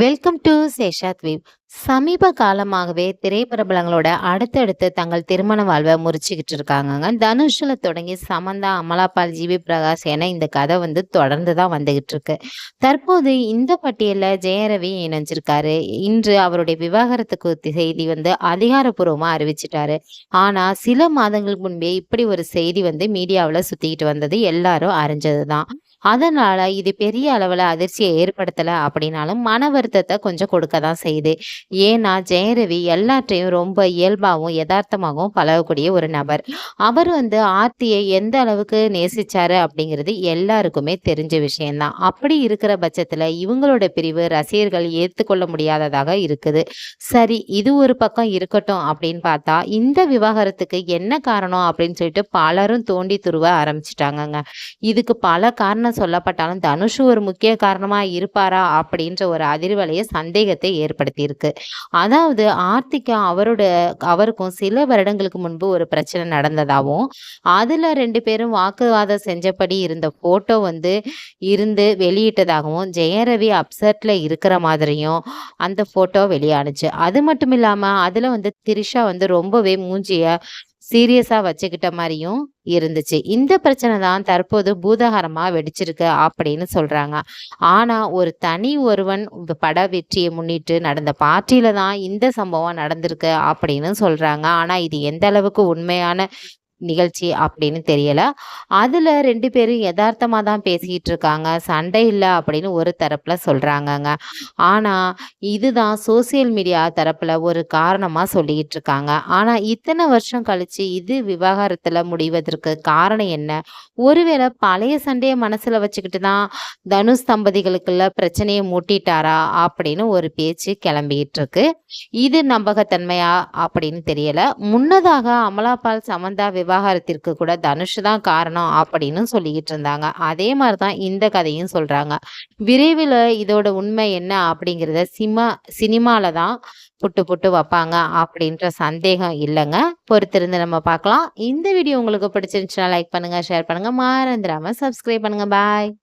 Welcome to சேஷாத்வீப் சமீப காலமாகவே திரைப்பிரபலங்களோட அடுத்தடுத்து தங்கள் திருமண வாழ்வை முறிச்சுக்கிட்டு இருக்காங்கங்க. தனுஷில் தொடங்கி சமந்தா அமலாபால் ஜிவி பிரகாஷ் என இந்த கதை வந்து தொடர்ந்து தான் வந்துகிட்டு இருக்கு. தற்போது இந்த பட்டியலில் ஜெயரவி இணைஞ்சிருக்காரு. இன்று அவருடைய விவாகரத்துக்கு செய்தி வந்து அதிகாரப்பூர்வமாக அறிவிச்சிட்டாரு. ஆனால் சில மாதங்களுக்கு முன்பே இப்படி ஒரு செய்தி வந்து மீடியாவில் சுற்றிக்கிட்டு வந்தது எல்லாரும் அறிஞ்சது தான் அதனால் இது பெரிய அளவில் அதிர்ச்சியை ஏற்படுத்தலை அப்படின்னாலும் மன வருத்தத்தை கொஞ்சம் கொடுக்க தான் செய்யுது. ஏன்னா ஜெயரவி எல்லாற்றையும் ரொம்ப இயல்பாகவும் யதார்த்தமாகவும் பழகக்கூடிய ஒரு நபர். அவர் வந்து ஆர்த்தியை எந்த அளவுக்கு நேசிச்சாரு அப்படிங்கிறது எல்லாருக்குமே தெரிஞ்ச விஷயம்தான். அப்படி இருக்கிற பட்சத்தில் இவங்களோட பிரிவு ரசிகர்கள் ஏற்றுக்கொள்ள முடியாததாக இருக்குது. சரி இது ஒரு பக்கம் இருக்கட்டும் அப்படின்னு பார்த்தா இந்த விவாகரத்துக்கு என்ன காரணம் அப்படின்னு சொல்லிட்டு பலரும் தோண்டி துருவ ஆரம்பிச்சிட்டாங்கங்க. இதுக்கு பல காரணம் சொல்லப்பட்டாலும் தனுஷ் ஒரு முக்கிய காரணமா இருப்பாரா அப்படின்ற ஒரு அதிர்வலைய சந்தேகத்தை ஏற்படுத்தியிருக்கு. அதாவது ஆர்த்திகா அவரோட அவருக்கும் சில வருடங்களுக்கு முன்பு ஒரு பிரச்சனை நடந்ததாகவும் அதுல ரெண்டு பேரும் வாக்குவாதம் செஞ்சபடி இருந்த போட்டோ வந்து இருந்து வெளியிட்டதாகவும் ஜெயரவி அப்செட்டில் இருக்கிற மாதிரியும் அந்த போட்டோ வெளியானுச்சு. அது மட்டும் இல்லாம அதுல வந்து திரிஷா வந்து ரொம்பவே மூஞ்சிய சீரியஸா வச்சுக்கிட்ட மாதிரியும் இருந்துச்சு. இந்த பிரச்சனை தான் தற்போது பூதாகரமாக வெடிச்சிருக்கு அப்படின்னு சொல்றாங்க. ஆனா ஒரு தனி ஒருவன் பட வெற்றியை முன்னிட்டு நடந்த பார்ட்டியில் தான் இந்த சம்பவம் நடந்திருக்கு அப்படின்னு சொல்றாங்க. ஆனா இது எந்த அளவுக்கு உண்மையான நிகழ்ச்சி அப்படின்னு தெரியல. அதுல ரெண்டு பேரும் யதார்த்தமா தான் பேசிக்கிட்டு இருக்காங்க. சண்டை இல்லை அப்படின்னு ஒரு தரப்புல சொல்றாங்கங்க. ஆனா இதுதான் சோசியல் மீடியா தரப்புல ஒரு காரணமா சொல்லிக்கிட்டு இருக்காங்க. ஆனா இத்தனை வருஷம் கழிச்சு இது விவகாரத்துல முடிவதற்கு காரணம் என்ன? ஒருவேளை பழைய சண்டையை மனசுல வச்சுக்கிட்டு தான் தனுஷ் தம்பதிகளுக்குள்ள பிரச்சனையை மூட்டிட்டாரா அப்படின்னு ஒரு பேச்சு கிளம்பிக்கிட்டு இருக்கு. இது நம்பகத்தன்மையா அப்படின்னு தெரியல. முன்னதாக அமலாபால் சமந்தா விவாகரத்திற்கு கூட தனுஷ் தான் காரணம் அப்படின்னு சொல்லிக்கிட்டு இருந்தாங்க. அதே மாதிரி தான் இந்த கதையும் சொல்றாங்க. விரைவில் இதோட உண்மை என்ன அப்படிங்கிறத சினிமா சினிமாவில் தான் புட்டு புட்டு வைப்பாங்க அப்படின்ற சந்தேகம் இல்லைங்க. பொறுத்திருந்து நம்ம பார்க்கலாம். இந்த வீடியோ உங்களுக்கு பிடிச்சிருந்துச்சுன்னா லைக் பண்ணுங்க ஷேர் பண்ணுங்க. மறந்துடாமல் சப்ஸ்கிரைப் பண்ணுங்க. பாய்